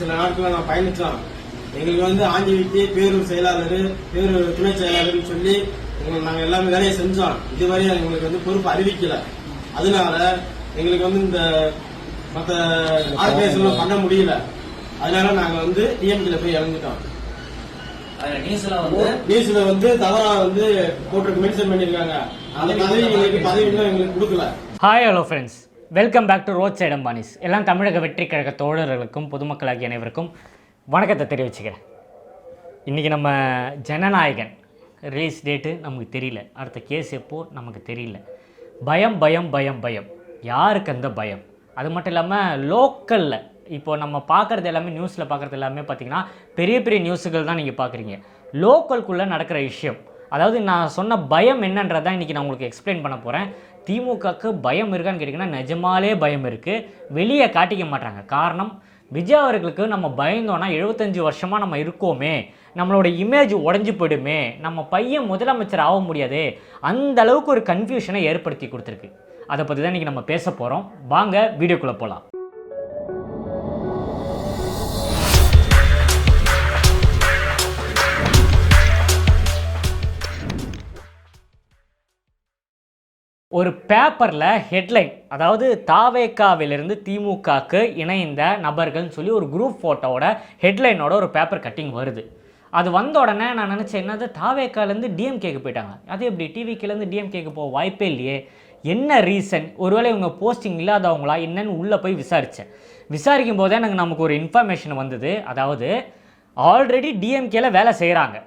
சில நாட்கள் நான் பயணிச்சோம் எங்களுக்கு வந்து ஆஞ்சி வீட்டி பேரூர் செயலாளர் பேரூர் துணை செயலாளர்னு சொல்லி எங்களுக்கு நாங்கள் எல்லாமே வேலையை செஞ்சோம். இதுவரை எங்களுக்கு வந்து பொறுப்பு அறிவிக்கல. அதனால எங்களுக்கு வந்து இந்த மற்ற ஆர்கனைசேஷன் பண்ண முடியல. அதனால நாங்க வந்து டிஎம்கேல போய் இறந்துட்டோம் நியூஸ்ல வந்து தவறா வந்து போட்டிருக்கு மென்ஷன் பண்ணிருக்காங்க. அந்த பதவி எங்களுக்கு பதவி எங்களுக்கு கொடுக்கல. Hi hello friends welcome back to road side Ambanis எல்லாம் தமிழக வெற்றி கழக தோழர்களுக்கும் பொதுமக்களாகிய அனைவருக்கும் வணக்கத்தை தெரிவிச்சுக்கிறேன். இன்றைக்கி நம்ம ஜனநாயகன் ரிலீஸ் டேட்டு நமக்கு தெரியல. அடுத்த கேஸ் எப்போ நமக்கு தெரியல. பயம் பயம் பயம் பயம். யாருக்கு அந்த பயம்? அது மட்டும் இல்லாமல் லோக்கலில் இப்போ நம்ம பார்க்குறது எல்லாமே நியூஸில் பார்க்குறது எல்லாமே பார்த்தீங்கன்னா பெரிய பெரிய நியூஸுகள் தான் நீங்கள் பார்க்குறீங்க. லோக்கல்குள்ளே நடக்கிற விஷயம். அதாவது நான் சொன்ன பயம் என்னன்றதான் இன்றைக்கி நான் உங்களுக்கு எக்ஸ்பிளைன் பண்ண போகிறேன் திமுகக்கு பயம் இருக்கான்னு கேட்டிங்கன்னா நிஜமாலே பயம் இருக்குது வெளியே காட்டிக்க மாட்டாங்க. காரணம் விஜய் அவர்களுக்கு நம்ம பயந்தோன்னா எழுபத்தஞ்சு வருஷமாக நம்ம இருக்கோமே. நம்மளோட இமேஜ் உடஞ்சி போயிடுமே. நம்ம பையன் முதலமைச்சர் ஆக முடியாதே. அந்த அளவுக்கு ஒரு கன்ஃபியூஷனை ஏற்படுத்தி கொடுத்துருக்கு. அதை பற்றி தான் இன்றைக்கி நம்ம பேச போகிறோம் வாங்க வீடியோக்குள்ளே போகலாம் ஒரு பேப்பரில் ஹெட்லைன் அதாவது தாவேக்காவிலிருந்து திமுகக்கு இணைந்த நபர்கள்னு சொல்லி ஒரு குரூப் ஃபோட்டோவோட ஹெட்லைனோட ஒரு பேப்பர் கட்டிங் வருது. அது வந்த உடனே நான் நினச்சேன் என்னது தாவேக்காலேருந்து டிஎம்கேக்கு போயிட்டாங்க. அது எப்படி டிவிக்கிலேருந்து டிஎம்கேக்கு போக வாய்ப்பே இல்லையே. என்ன ரீசன்? ஒருவேளை இவங்க போஸ்டிங் இல்லாதவங்களா என்னன்னு உள்ளே போய் விசாரித்தேன் விசாரிக்கும் போதே எனக்கு நமக்கு ஒரு இன்ஃபர்மேஷன் வந்தது. அதாவது ஆல்ரெடி டிஎம்கேல வேலை செய்கிறாங்க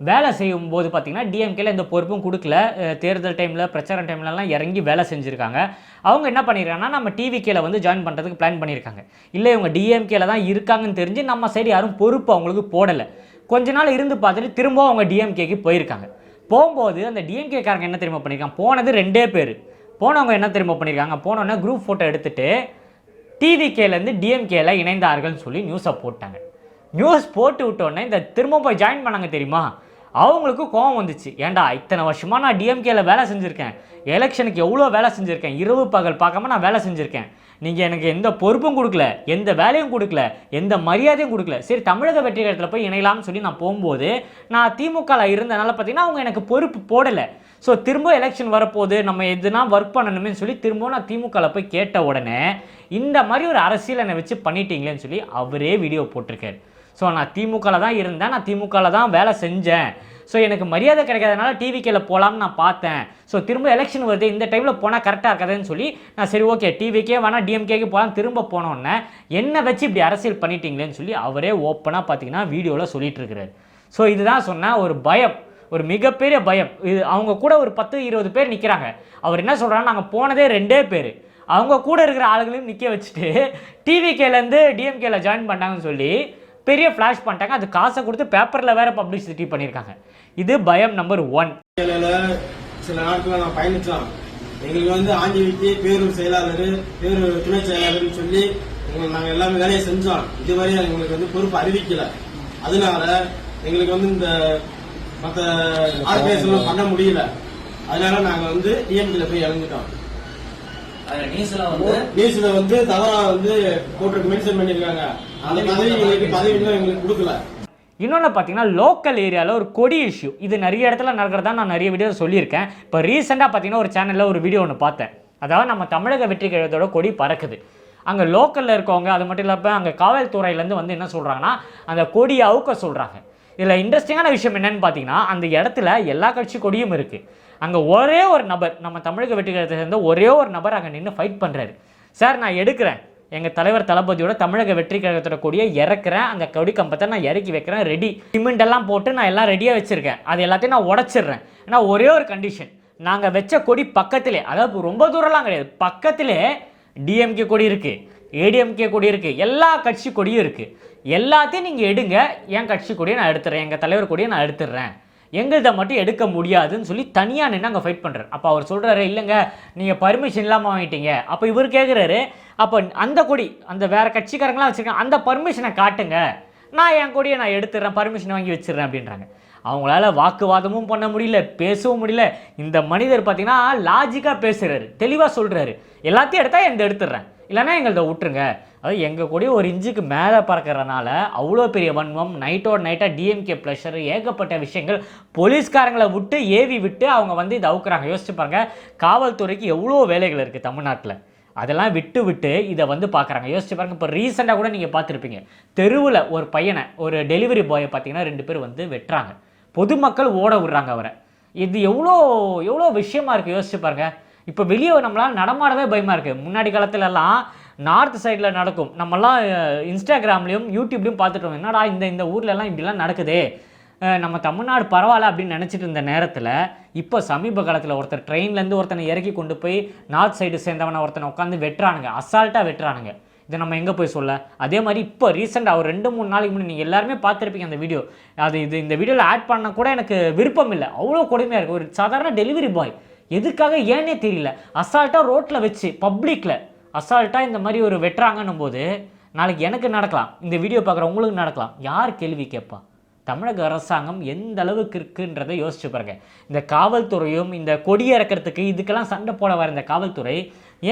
வேலை செய்யும் போது பார்த்திங்கன்னா டிஎம்கேல எந்த பொறுப்பும் கொடுக்கல. தேர்தல் டைமில் பிரச்சார டைம்லலாம் இறங்கி வேலை செஞ்சுருக்காங்க. அவங்க என்ன பண்ணியிருக்காங்கன்னா நம்ம டிவிகேல வந்து ஜாயின் பண்ணுறதுக்கு பிளான் பண்ணியிருக்காங்க இல்லை இவங்க டிஎம்கேல தான் இருக்காங்கன்னு தெரிஞ்சு நம்ம சைடு யாரும் பொறுப்பு அவங்களுக்கு போடலை. கொஞ்ச நாள் இருந்து பார்த்துட்டு திரும்ப அவங்க டிஎம்கேக்கு போயிருக்காங்க. போகும்போது அந்த டிஎம்கேக்காரங்க என்ன தெரியுமா பண்ணியிருக்காங்க போனது ரெண்டே பேர். போனவங்க என்ன தெரியுமா பண்ணியிருக்காங்க போனோன்னே குரூப் ஃபோட்டோ எடுத்துகிட்டு டிவிகேலேருந்து டிஎம்கேல இணைந்தார்கள்னு சொல்லி நியூஸை போட்டாங்க. நியூஸ் போட்டு விட்டோன்னே இந்த திரும்ப போய் ஜாயின் பண்ணாங்க தெரியுமா? அவங்களுக்கு கோவம் வந்துச்சு. ஏன்டா இத்தனை வருஷமாக நான் டிஎம்கேல வேலை செஞ்சுருக்கேன். எலெக்ஷனுக்கு எவ்வளோ வேலை செஞ்சுருக்கேன்? இரவு பகல் பார்க்காம நான் வேலை செஞ்சுருக்கேன். நீங்கள் எனக்கு எந்த பொறுப்பும் கொடுக்கல எந்த வேலையும் கொடுக்கல எந்த மரியாதையும் கொடுக்கல. சரி தமிழக வெற்றி கழகத்தில் போய் இணையலாம்னு சொல்லி நான் போகும்போது நான் திமுகவில் இருந்தனால பார்த்தீங்கன்னா அவங்க எனக்கு பொறுப்பு போடலை. ஸோ திரும்ப எலெக்ஷன் வரப்போகுது நம்ம எதுனா ஒர்க் பண்ணணுமே சொல்லி திரும்பவும் நான் திமுகவில் போய் கேட்ட உடனே இந்த மாதிரி ஒரு அரசியல் என்னை வச்சு பண்ணிட்டீங்களேன்னு சொல்லி அவரே வீடியோ போட்டிருக்காரு. ஸோ நான் திமுகவில் தான் இருந்தேன். நான் திமுகவில் தான் வேலை செஞ்சேன். ஸோ எனக்கு மரியாதை கிடைக்காதனால டிவிக்கேல போகலாம்னு நான் பார்த்தேன். ஸோ திரும்ப எலெக்ஷன் வருது. இந்த டைமில் போனால் கரெக்டாக இருக்காதுன்னு சொல்லி நான் சரி ஓகே டிவிக்கே வேணால் டிஎம்கேக்கு போகலாம் திரும்ப போனோன்னே என்னை வச்சு இப்படி அரசியல் பண்ணிட்டீங்களேன்னு சொல்லி அவரே ஓப்பனாக பார்த்தீங்கன்னா வீடியோவில் சொல்லிட்டு இருக்கிறார். ஸோ இதுதான் சொன்னால் ஒரு பயம். ஒரு மிகப்பெரிய பயம். இது அவங்க கூட ஒரு பத்து இருபது பேர் நிற்கிறாங்க அவர் என்ன சொல்கிறாங்க நாங்கள் போனதே ரெண்டே பேர். அவங்க கூட இருக்கிற ஆளுங்களையும் நிற்க வச்சுட்டு டிவிகேலேருந்து டிஎம்கேல ஜாயின் பண்ணாங்கன்னு சொல்லி பெரிய ஃப்ளாஷ் பண்ணிட்டாங்க. அது காசை கொடுத்து பேப்பரில் வேற பப்ளிசிட்டி பண்ணியிருக்காங்க இது பயம் நம்பர் ஒன் சில நாட்கள் நான் பயணிச்சோம் எங்களுக்கு வந்து ஆஞ்சி வீட்டி பேரூர் செயலாளர் பேரூர் துணை செயலாளர்னு சொல்லி எங்களுக்கு நாங்க எல்லாமே வேலையை செஞ்சோம். இதுவரை எங்களுக்கு வந்து பொறுப்பு அறிவிக்கல. அதனால எங்களுக்கு வந்து இந்த மற்ற ஆர்கனைசேஷன் பண்ண முடியல. அதனால நாங்க வந்து டிஎம்கேல போய் இறந்துட்டோம் நியூஸ்ல வந்து நியூஸ்ல வந்து தவறா வந்து போட்டிருக்கு மென்ஷன் பண்ணிருக்காங்க. இன்னும் இன்னொன்று பார்த்தீங்கன்னா லோக்கல் ஏரியாவில் ஒரு கொடி இஷ்யூ இது நிறைய இடத்துல நடக்கிறதா நான் நிறைய வீடியோ சொல்லியிருக்கேன். இப்போ ரீசெண்டாக பார்த்தீங்கன்னா ஒரு சேனலில் ஒரு வீடியோ ஒன்று பார்த்தேன். அதாவது நம்ம தமிழக வெற்றி கழகத்தோட கொடி பறக்குது. அங்கே லோக்கலில் இருக்கவங்க அது மட்டும் இல்லாமல் அங்கே காவல்துறையிலேருந்து வந்து என்ன சொல்கிறாங்கன்னா அந்த கொடியை அவுக்க சொல்கிறாங்க இதில் இன்ட்ரெஸ்டிங்கான விஷயம் என்னன்னு பார்த்தீங்கன்னா அந்த இடத்துல எல்லா கட்சி கொடியும் இருக்குது அங்கே ஒரே ஒரு நபர் நம்ம தமிழக வெற்றி கழகத்தை சேர்ந்த ஒரே ஒரு நபர் அங்கே நின்று ஃபைட் பண்ணுறாரு சார் நான் எடுக்கிறேன். எங்கள் தலைவர் தளபதியோட தமிழக வெற்றி கழகத்தோட கொடியை இறக்குறேன். அந்த கொடி கம்பத்தை நான் இறக்கி வைக்கிறேன். ரெடி சிமெண்ட் எல்லாம் போட்டு நான் எல்லாம் ரெடியாக வச்சுருக்கேன். அது எல்லாத்தையும் நான் உடச்சிடுறேன். ஏன்னா ஒரே ஒரு கண்டிஷன் நாங்கள் வச்ச கொடி பக்கத்திலே அதாவது ரொம்ப தூரம்லாம் கிடையாது. பக்கத்திலே டிஎம்கே கொடி இருக்குது ஏடிஎம்கே கொடி இருக்குது எல்லா கட்சி கொடியும் இருக்குது எல்லாத்தையும் நீங்கள் எடுங்க. என் கட்சி கொடியை நான் எடுத்துறேன். எங்கள் தலைவர் கொடியை நான் எடுத்துடுறேன் எங்கள்கிட்ட மட்டும் எடுக்க முடியாதுன்னு சொல்லி தனியாக நின்று அங்கே ஃபைட் பண்ணுறாரு அப்போ அவர் சொல்கிறாரு இல்லைங்க நீங்கள் பர்மிஷன் இல்லாமல் வாங்கிட்டீங்க. அப்போ இவர் கேட்குறாரு அப்போ அந்த கொடி அந்த வேறு கட்சிக்காரங்களாம் வச்சுருக்காங்க அந்த பர்மிஷனை காட்டுங்க. நான் என் கொடியை நான் எடுத்துடுறேன் பர்மிஷன் வாங்கி வச்சிடுறேன் அப்படின்றாங்க. அவங்களால வாக்குவாதமும் பண்ண முடியல பேசவும் முடியல. இந்த மனிதர் பார்த்தீங்கன்னா லாஜிக்காக பேசுகிறாரு தெளிவாக சொல்கிறாரு எல்லாத்தையும் எடுத்தால் எந்த எடுத்துடுறேன். இல்லைன்னா எங்கள்கிட்ட விட்டுருங்க. அதாவது எங்கள் கூட ஒரு இன்ச்சுக்கு மேலே பறக்கறனால அவ்வளோ பெரிய வன்மம் நைட்டோட நைட்டாக டிஎம்கே ப்ளஷர் ஏகப்பட்ட விஷயங்கள். போலீஸ்காரங்களை விட்டு ஏவி விட்டு அவங்க வந்து இதை அவுக்குறாங்க. யோசிச்சு பாருங்கள் காவல்துறைக்கு எவ்வளோ வேலைகள் இருக்குது தமிழ்நாட்டில். அதெல்லாம் விட்டு விட்டு இதை வந்து பார்க்குறாங்க யோசிச்சு பாருங்க இப்போ ரீசெண்டாக கூட நீங்கள் பார்த்துருப்பீங்க. தெருவில் ஒரு பையனை ஒரு டெலிவரி பாயை பார்த்தீங்கன்னா ரெண்டு பேர் வந்து வெட்டுறாங்க. பொதுமக்கள் ஓட விடுறாங்க அவரை. இது எவ்வளோ எவ்வளோ விஷயமா இருக்குது யோசிச்சு பாருங்கள் இப்போ வெளியே நம்மளால் நடமாடவே பயமாக இருக்குது முன்னாடி காலத்துலலாம் நார்த் சைடில் நடக்கும். நம்மலாம் இன்ஸ்டாகிராம்லேயும் யூடியூப்லேயும் பார்த்துட்டோம். என்னடா இந்த இந்த ஊர்லலாம் இப்படிலாம் நடக்குதே? நம்ம தமிழ்நாடு பரவாயில்ல அப்படின்னு நினச்சிட்டு இருந்த நேரத்தில் இப்போ சமீப காலத்தில் ஒருத்தர் ட்ரெயின்லேருந்து ஒருத்தனை இறக்கி கொண்டு போய் நார்த் சைடு சேர்ந்தவனை ஒருத்தனை உட்காந்து வெட்டுறானுங்க. அசால்ட்டாக வெட்டுறானுங்க. இதை நம்ம எங்கே போய் சொல்ல? அதே மாதிரி இப்போ ரீசெண்டாக ஒரு ரெண்டு மூணு நாளைக்கு முன்னாடி நீங்கள் எல்லாருமே பார்த்துருப்பீங்க அந்த வீடியோ. அது இது இந்த வீடியோவில் ஆட் பண்ண கூட எனக்கு விருப்பம் இல்லை. அவ்வளோ கொடுமையாக இருக்குது ஒரு சாதாரண டெலிவரி பாய் எதுக்காக ஏன்னே தெரியல. அசால்ட்டாக ரோட்டில் வச்சு பப்ளிக்கில் அசால்ட்டாக இந்த மாதிரி ஒரு வெட்டுறாங்கன்னும் போது நாளைக்கு எனக்கு நடக்கலாம். இந்த வீடியோ பார்க்குற உங்களுக்கு நடக்கலாம். யார் கேள்வி கேட்பா? தமிழக அரசாங்கம் எந்த அளவுக்கு இருக்குன்றதை யோசிச்சு பாருங்க. இந்த காவல்துறையும் இந்த கொடி இறக்கிறதுக்கு இதுக்கெல்லாம் சண்டை போட வர இந்த காவல்துறை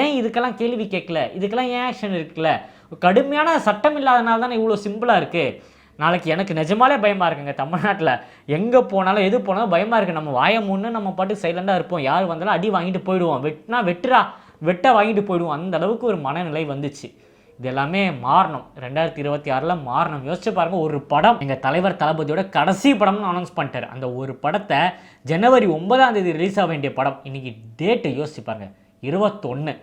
ஏன் இதுக்கெல்லாம் கேள்வி கேட்கல? இதுக்கெல்லாம் ஏன் ஆக்ஷன் இருக்குல்ல கடுமையான சட்டம் இல்லாதனால தானே இவ்வளோ சிம்பிளாக இருக்குது நாளைக்கு எனக்கு நிஜமாலே பயமாக இருக்குங்க தமிழ்நாட்டில். எங்கே போனாலும் எது போனாலும் பயமாக இருக்குது நம்ம வாய முன்னு நம்ம பாட்டு சைலண்டாக இருப்போம். யார் வந்தாலும் அடி வாங்கிட்டு போயிடுவோம். வெட்டினா வெட்டுறா. வெட்ட வாங்கிட்டு போயிடுவோம். அந்த அளவுக்கு ஒரு மனநிலை வந்துச்சு. இது எல்லாமே மாறணும். ரெண்டாயிரத்தி இருபத்தி ஆறில் மாறணும். யோசிச்சு பாருங்கள் ஒரு படம் எங்கள் தலைவர் தளபதியோட கடைசி படம்னு அனௌன்ஸ் பண்ணிட்டார். அந்த ஒரு படத்தை ஜனவரி ஒன்பதாம் தேதி ரிலீஸ் ஆக வேண்டிய படம். இன்றைக்கி டேட்டு யோசிச்சு பாருங்கள் இருபத்தொன்று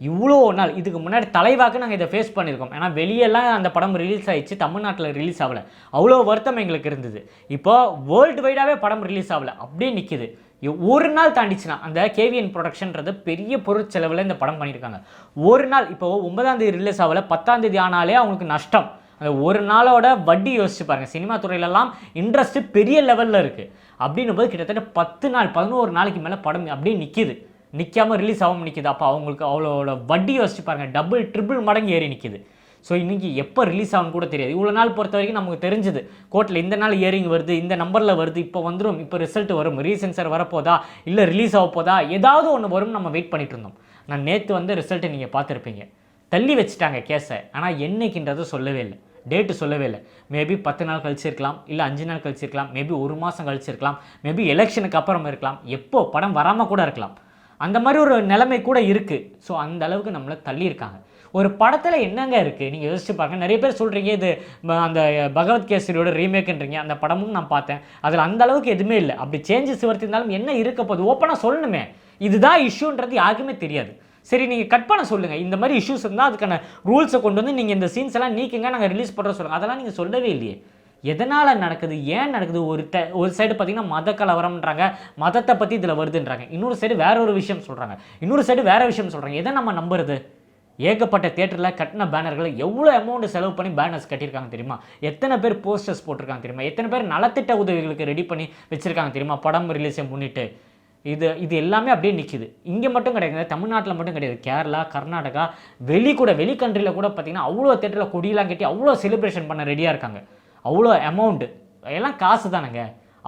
இவ்வளோ நாள் இதுக்கு முன்னாடி தலைவாக்கு நாங்கள் இதை ஃபேஸ் பண்ணியிருக்கோம். ஏன்னா வெளியெல்லாம் அந்த படம் ரிலீஸ் ஆயிடுச்சு தமிழ்நாட்டில் ரிலீஸ் ஆகலை. அவ்வளோ வருத்தம் எங்களுக்கு இருந்தது. இப்போ வேர்ல்டு வைடாகவே படம் ரிலீஸ் ஆகலை. அப்படியே நிற்கிது ஒரு நாள் தாண்டிச்சுன்னா அந்த கேவிஎன் ப்ரொடக்ஷன்றது பெரிய பொருட்செலவில் இந்த படம் பண்ணியிருக்காங்க. ஒரு நாள் இப்போ ஒன்பதாம் தேதி ரிலீஸ் ஆகலை பத்தாம் தேதி ஆனாலே அவங்களுக்கு நஷ்டம். அந்த ஒரு நாளோட வட்டி யோசிச்சு பாருங்கள் சினிமா துறையிலலாம் இன்ட்ரெஸ்ட்டு பெரிய லெவலில் இருக்குது அப்படின்னும் போது கிட்டத்தட்ட பத்து நாள் பதினோரு நாளைக்கு மேலே படம் அப்படியே நிற்கிது நிற்காம ரிலீஸ் ஆகாமல் நிற்கிது அப்போ அவங்களுக்கு அவ்வளோ வட்டி யோசிச்சு பாருங்கள் டபுள் ட்ரிபிள் மடங்கு ஏறி நிற்கிது ஸோ இன்றைக்கி எப்போ ரிலீஸ் ஆகும் கூட தெரியாது. இவ்வளோ நாள் பொறுத்த வரைக்கும் நமக்கு தெரிஞ்சுது. கோர்ட்டில் இந்த நாள் இயரிங் வருது இந்த நம்பரில் வருது இப்போ வந்துடும் இப்போ ரிசல்ட் வரும். ரீசென்சர் வரப்போதா? இல்லை ரிலீஸ் ஆக போதா? ஏதாவது ஒன்று வரும் நம்ம வெயிட் பண்ணிட்டு இருந்தோம். நான் நேற்று வந்து ரிசல்ட்டை நீங்கள் பார்த்துருப்பீங்க. தள்ளி வச்சுட்டாங்க கேஸை ஆனால் என்னைக்குன்றதை சொல்லவே இல்லை. டேட்டு சொல்லவே இல்லை. மேபி பத்து நாள் கழிச்சிருக்கலாம் இல்லை அஞ்சு நாள் கழிச்சிருக்கலாம் மேபி ஒரு மாதம் கழிச்சிருக்கலாம் மேபி எலெக்ஷனுக்கு அப்புறம் இருக்கலாம். எப்போ படம் வராமல் கூட இருக்கலாம். அந்த மாதிரி ஒரு நிலைமை கூட இருக்குது ஸோ அந்த அளவுக்கு நம்மளை தள்ளியிருக்காங்க. ஒரு படத்தில் என்னங்க இருக்குது நீங்கள் யோசிச்சு பாருங்க. நிறைய பேர் சொல்கிறீங்க இது அந்த பகவத் கேசரியோட ரீமேக்குன்றீங்க. அந்த படமும் நான் பார்த்தேன். அதில் அந்த அளவுக்கு எதுவுமே இல்லை. அப்படி சேஞ்சஸ் வருத்திருந்தாலும் என்ன இருக்க போகுது? ஓப்பனாக சொல்லணுமே. இதுதான் இஷ்யூன்றது யாருக்குமே தெரியாது. சரி நீங்கள் கட் பண்ண சொல்லுங்கள் இந்த மாதிரி இஷ்யூஸ் இருந்தால் அதுக்கான ரூல்ஸை கொண்டு வந்து நீங்கள் இந்த சீன்ஸ் எல்லாம் நீக்கிங்க. நாங்கள் ரிலீஸ் பண்ணுற சொல்லுங்கள் அதெல்லாம் நீங்கள் சொல்லவே இல்லையே. எதனால் நடக்குது? ஏன் நடக்குது? ஒரு ட ஒரு சைடு பார்த்தீங்கன்னா மத கலவரம்ன்றாங்க மதத்தை பற்றி இதில் வருதுன்றாங்க. இன்னொரு சைடு வேற ஒரு விஷயம் சொல்கிறாங்க இன்னொரு சைடு வேற விஷயம் சொல்கிறாங்க எதை நம்ம நம்புறது? ஏகப்பட்ட தேட்டரில் கட்டின பேனர்களை எவ்வளோ அமௌண்ட் செலவு பண்ணி பேனர்ஸ் கட்டியிருக்காங்க தெரியுமா? எத்தனை பேர் போஸ்டர்ஸ் போட்டிருக்காங்க தெரியுமா? எத்தனை பேர் நலத்திட்ட உதவிகளுக்கு ரெடி பண்ணி வச்சுருக்காங்க தெரியுமா? படம் ரிலீஸை முன்னிட்டு. இது இது எல்லாமே அப்படியே நிற்கிது இங்கே மட்டும் கிடையாது. தமிழ்நாட்டில் மட்டும் கிடையாது. கேரளா கர்நாடகா வெளி கூட வெளி கண்ட்ரியில் கூட பார்த்தீங்கன்னா அவ்வளோ தேட்டரில் கொடியெல்லாம் கட்டி அவ்வளோ செலிப்ரேஷன் பண்ண ரெடியாக இருக்காங்க. அவ்வளோ அமௌண்ட்டு எல்லாம் காசு தானேங்க.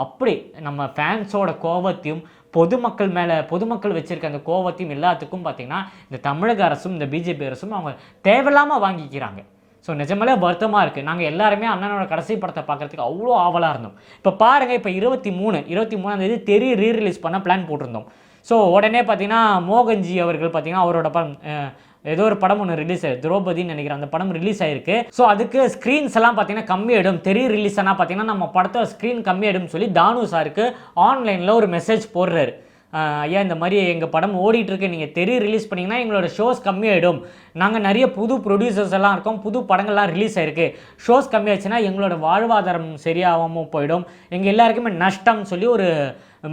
அப்படி நம்ம ஃபேன்ஸோட கோவத்தையும் பொதுமக்கள் மேலே பொதுமக்கள் வச்சுருக்க அந்த கோவத்தையும் எல்லாத்துக்கும் பார்த்தீங்கன்னா இந்த தமிழக அரசும் இந்த பிஜேபி அரசும் அவங்க தேவையில்லாமல் வாங்கிக்கிறாங்க. ஸோ நிஜமாலே வருத்தமாக இருக்குது நாங்கள் எல்லாருமே அண்ணனோட கடைசி படத்தை பார்க்கறதுக்கு அவ்வளோ ஆவலாக இருந்தோம். இப்போ பாருங்கள் இப்போ இருபத்தி மூணு இருபத்தி மூணாம் தேதி ரீரிலீஸ் பண்ண பிளான் போட்டிருந்தோம். ஸோ உடனே பார்த்தீங்கன்னா மோகன்ஜி அவர்கள் பார்த்திங்கன்னா அவரோட படம் ஏதோ ஒரு படம் ஒன்று ரிலீஸ் ஆயிருக்கு திரௌபதின்னு நினைக்கிறேன். அந்த படம் ரிலீஸ் ஆயிருக்கு. ஸோ அதுக்கு ஸ்க்ரீன்ஸ் எல்லாம் பார்த்தீங்கன்னா கம்மியாயிடும் தெரி ரிலீஸ் ஆனால் பார்த்தீங்கன்னா நம்ம படத்தை ஸ்க்ரீன் கம்மியாயிடும் சொல்லி தானு சாருக்கு ஆன்லைனில் ஒரு மெசேஜ் போடுறாரு. ஐயா இந்த மாதிரி எங்கள் படம் ஓடிட்டுருக்கு. நீங்கள் தெரிய ரிலீஸ் பண்ணிங்கன்னா எங்களோட ஷோஸ் கம்மியாயிடும் நாங்கள் நிறைய புது ப்ரொடியூசர்ஸ் எல்லாம் இருக்கோம். புது படங்கள்லாம் ரிலீஸ் ஆயிருக்கு. ஷோஸ் கம்மியாச்சுன்னா எங்களோட வாழ்வாதாரம் சரியாகாமல் போயிடும். எங்கள் எல்லாருக்குமே நஷ்டம்னு சொல்லி ஒரு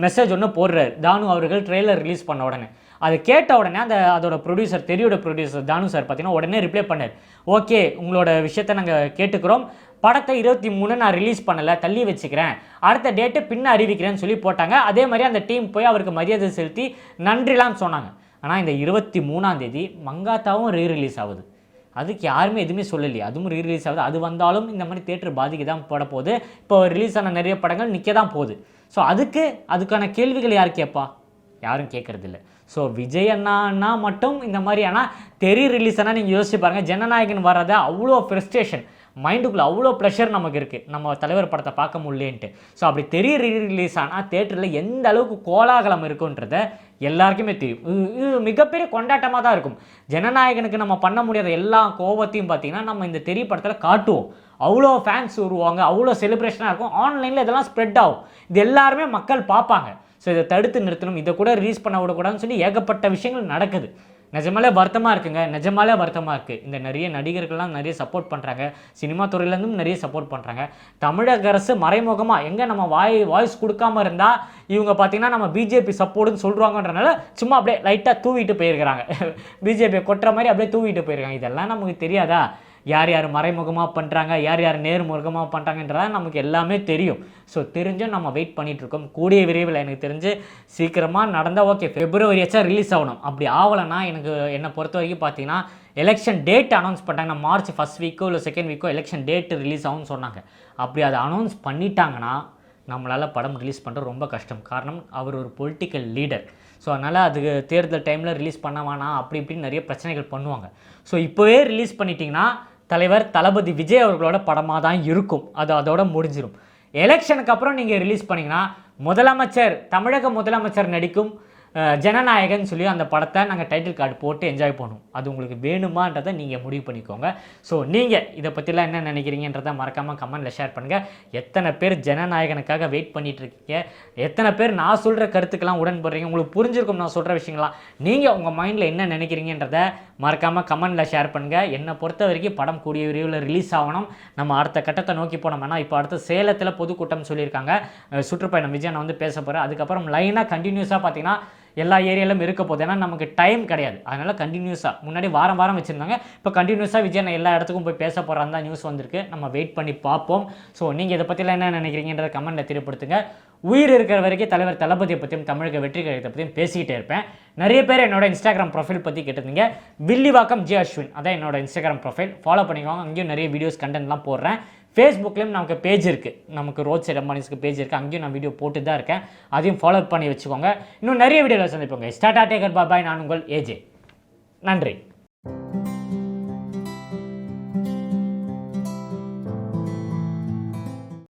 மெசேஜ் ஒன்று போடுறாரு. தானு அவர்கள் ட்ரெய்லர் ரிலீஸ் பண்ண உடனே. அது கேட்ட உடனே அந்த அதோட ப்ரொடியூசர் தெரியோட ப்ரொடியூசர் தானு சார் பார்த்தீங்கன்னா உடனே ரிப்ளை பண்ணார். ஓகே உங்களோட விஷயத்தை நாங்கள் கேட்டுக்கிறோம். படத்தை இருபத்தி மூணு நான் ரிலீஸ் பண்ணலை தள்ளி வச்சுக்கிறேன். அடுத்த டேட்டு பின்ன அறிவிக்கிறேன்னு சொல்லி போட்டாங்க. அதே மாதிரி அந்த டீம் போய் அவருக்கு மரியாதை செலுத்தி நன்றிலாம் சொன்னாங்க. ஆனால் இந்த இருபத்தி மூணாம் தேதி மங்காத்தாவும் ரீ ரிலீஸ் ஆகுது. அதுக்கு யாருமே எதுவுமே சொல்லலையே. அதுவும் ரீ ரிலீஸ் ஆகுது. அது வந்தாலும் இந்த மாதிரி தேட்டர் பாதிக்க தான் போட போகுது. இப்போ ரிலீஸ் ஆன நிறைய படங்கள் நிற்க தான் போகுது. ஸோ அதுக்கு அதுக்கான கேள்விகள் யார் கேட்பா? யாரும் கேட்குறதில்ல ஸோ விஜய் அண்ணான்னா மட்டும் இந்த மாதிரி ஆனால் தெரி ரிலீஸ் ஆனால் நீங்கள் யோசிச்சு பாருங்கள் ஜனநாயகன் வர்றதை அவ்வளோ ஃப்ரெஸ்ட்ரேஷன் மைண்டுக்குள்ளே அவ்வளோ ப்ரெஷர் நமக்கு இருக்குது நம்ம தலைவர் படத்தை பார்க்க முடியலேன்ட்டு. ஸோ அப்படி தெரிய ரிலீஸ் ஆனால் தேட்டரில் எந்த அளவுக்கு கோலாகலம் இருக்குன்றத எல்லாருக்குமே தெரியும். இது- மிகப்பெரிய கொண்டாட்டமாக தான் இருக்கும். ஜனநாயகனுக்கு நம்ம பண்ண முடியாத எல்லா கோபத்தையும் பார்த்தீங்கன்னா நம்ம இந்த தெரிய படத்தில் காட்டுவோம். அவ்வளோ ஃபேன்ஸ் வருவாங்க அவ்வளோ செலிப்ரேஷனாக இருக்கும். ஆன்லைனில் இதெல்லாம் ஸ்ப்ரெட் ஆகும். இது எல்லாருமே மக்கள் பார்ப்பாங்க. ஸோ இதை தடுத்து நிறுத்தணும். இதை கூட ரிலீஸ் பண்ண விடக்கூடாதுன்னு சொல்லி ஏகப்பட்ட விஷயங்கள் நடக்குது. நிஜமாலே வருத்தமாக இருக்குங்க. நிஜமாலே வருத்தமாக இருக்குது இந்த நிறைய நடிகர்கள்லாம் நிறைய சப்போர்ட் பண்ணுறாங்க சினிமா துறையிலேருந்தும் நிறைய சப்போர்ட் பண்ணுறாங்க தமிழக அரசு மறைமுகமாக எங்கே நம்ம வாய் வாய்ஸ் கொடுக்காம இருந்தால் இவங்க பார்த்தீங்கன்னா நம்ம பிஜேபி சப்போர்ட்னு சொல்கிறாங்கன்றனால சும்மா அப்படியே லைட்டாக தூவிட்டு போயிருக்கிறாங்க. பிஜேபியை கொட்டுற மாதிரி அப்படியே தூவிட்டு போயிருக்காங்க. இதெல்லாம் நமக்கு தெரியாதா? யார் யார் மறைமுகமாக பண்ணுறாங்க யார் யார் நேர்முகமாக பண்ணுறாங்கன்றதா நமக்கு எல்லாமே தெரியும். ஸோ தெரிஞ்சும் நம்ம வெயிட் பண்ணிகிட்ருக்கோம் இருக்கோம் கூடிய விரைவில் எனக்கு தெரிஞ்சு சீக்கிரமாக நடந்தால் ஓகே ஃபெப்ரவரியாச்சும் ரிலீஸ் ஆகணும். அப்படி ஆகலைன்னா எனக்கு என்னை பொறுத்த வரைக்கும் பார்த்தீங்கன்னா எலெக்ஷன் டேட் அனௌன்ஸ் பண்ணிட்டாங்கன்னா மார்ச் ஃபஸ்ட் வீக்கோ இல்லை செகண்ட் வீக்கோ எலெக்ஷன் டேட் ரிலீஸ் ஆகும்னு சொன்னாங்க. அப்படி அதை அனௌன்ஸ் பண்ணிட்டாங்கன்னா நம்மளால் படம் ரிலீஸ் பண்ணுறது ரொம்ப கஷ்டம். காரணம் அவர் ஒரு பொலிட்டிக்கல் லீடர் ஸோ அதனால் அதுக்கு தேர்தல் டைமில் ரிலீஸ் பண்ண வேணாம். அப்படி இப்படின்னு நிறைய பிரச்சனைகள் பண்ணுவாங்க. ஸோ இப்போவே ரிலீஸ் பண்ணிட்டிங்கன்னா தலைவர் தளபதி விஜய் அவர்களோட படமாக தான் இருக்கும். அது அதோட முடிஞ்சிடும் எலெக்ஷனுக்கு அப்புறம் நீங்கள் ரிலீஸ் பண்ணீங்கன்னா முதலமைச்சர் தமிழக முதலமைச்சர் நடிக்கும் ஜனநாயகன் சொல்லி அந்த படத்தை நாங்கள் டைட்டில் கார்டு போட்டு என்ஜாய் பண்ணுவோம் அது உங்களுக்கு வேணுமான்றதை நீங்கள் முடிவு பண்ணிக்கோங்க. ஸோ நீங்கள் இதை பற்றிலாம் என்ன நினைக்கிறீங்கன்றதை மறக்காமல் கமெண்ட்டில் ஷேர் பண்ணுங்கள் எத்தனை பேர் ஜனநாயகனுக்காக வெயிட் பண்ணிகிட்ருக்கீங்க இருக்கீங்க எத்தனை பேர் நான் சொல்கிற கருத்துக்கெல்லாம் உடன்படுறீங்க? உங்களுக்கு புரிஞ்சிருக்கும் நான் சொல்கிற விஷயங்களாம் நீங்கள் உங்கள் மைண்டில் என்ன நினைக்கிறீங்கன்றதை மறக்காமல் கமெண்ட்டில் ஷேர் பண்ணுங்கள் என்னை பொறுத்த வரைக்கும் படம் கூடிய விரைவில் ரிலீஸ் ஆகணும். நம்ம அடுத்த கட்டத்தை நோக்கி போனோம்னா இப்போ அடுத்து சேலத்தில் பொதுக்கூட்டம் சொல்லியிருக்காங்க. சுற்றுப்பயணம். விஜய் நான் வந்து பேச போகிறேன் அதுக்கப்புறம் லைனாக கண்டினியூஸாக பார்த்தீங்கன்னா எல்லா ஏரியாலும் இருக்க போகுது. ஏன்னா நமக்கு டைம் கிடையாது. அதனால் கண்டினியூஸாக முன்னாடி வாரம் வாரம் வச்சுருந்தாங்க. இப்போ கண்டினியூஸாக விஜய் நான் எல்லா இடத்துக்கும் போய் பேச போகிறான் தான் நியூஸ் வந்திருக்கு. நம்ம வெயிட் பண்ணி பார்ப்போம். ஸோ நீங்கள் இதை பற்றிலாம் என்ன நினைக்கிறீங்கன்றத கமெண்ட்டில் தெரியப்படுத்துங்க. உயிர் இருக்கிற வரைக்கும் தலைவர் தளபதியை பற்றியும் தமிழக வெற்றி கழகத்தை பற்றியும் பேசிக்கிட்டே இருப்பேன். நிறைய பேர் என்னோட இன்ஸ்டாகிராம் ப்ரொஃபைல் பற்றி கேட்டிருந்தீங்க. வில்லிவாக்கம் ஜி அஸ்வின். அதான் என்னோட இன்ஸ்டாகிராம் ப்ரொஃபைல் ஃபாலோ பண்ணிக்கோங்க. அங்கேயும் நிறைய வீடியோஸ் கண்டென்ட்லாம் போடுறேன். ஃபேஸ்புக்லேயும் நமக்கு பேஜ் இருக்குது நமக்கு ரோட் சைட் அம்பானிஸ்க்கு பேஜ் இருக்குது அங்கேயும் நான் வீடியோ போட்டு தான் இருக்கேன். அதையும் ஃபாலோ பண்ணி வச்சுக்கோங்க. இன்னும் நிறைய வீடியோவில் சந்திப்போங்க ஸ்டார்ட் டேக்கர் பாபாய் நான் உங்கள் ஏஜே நன்றி.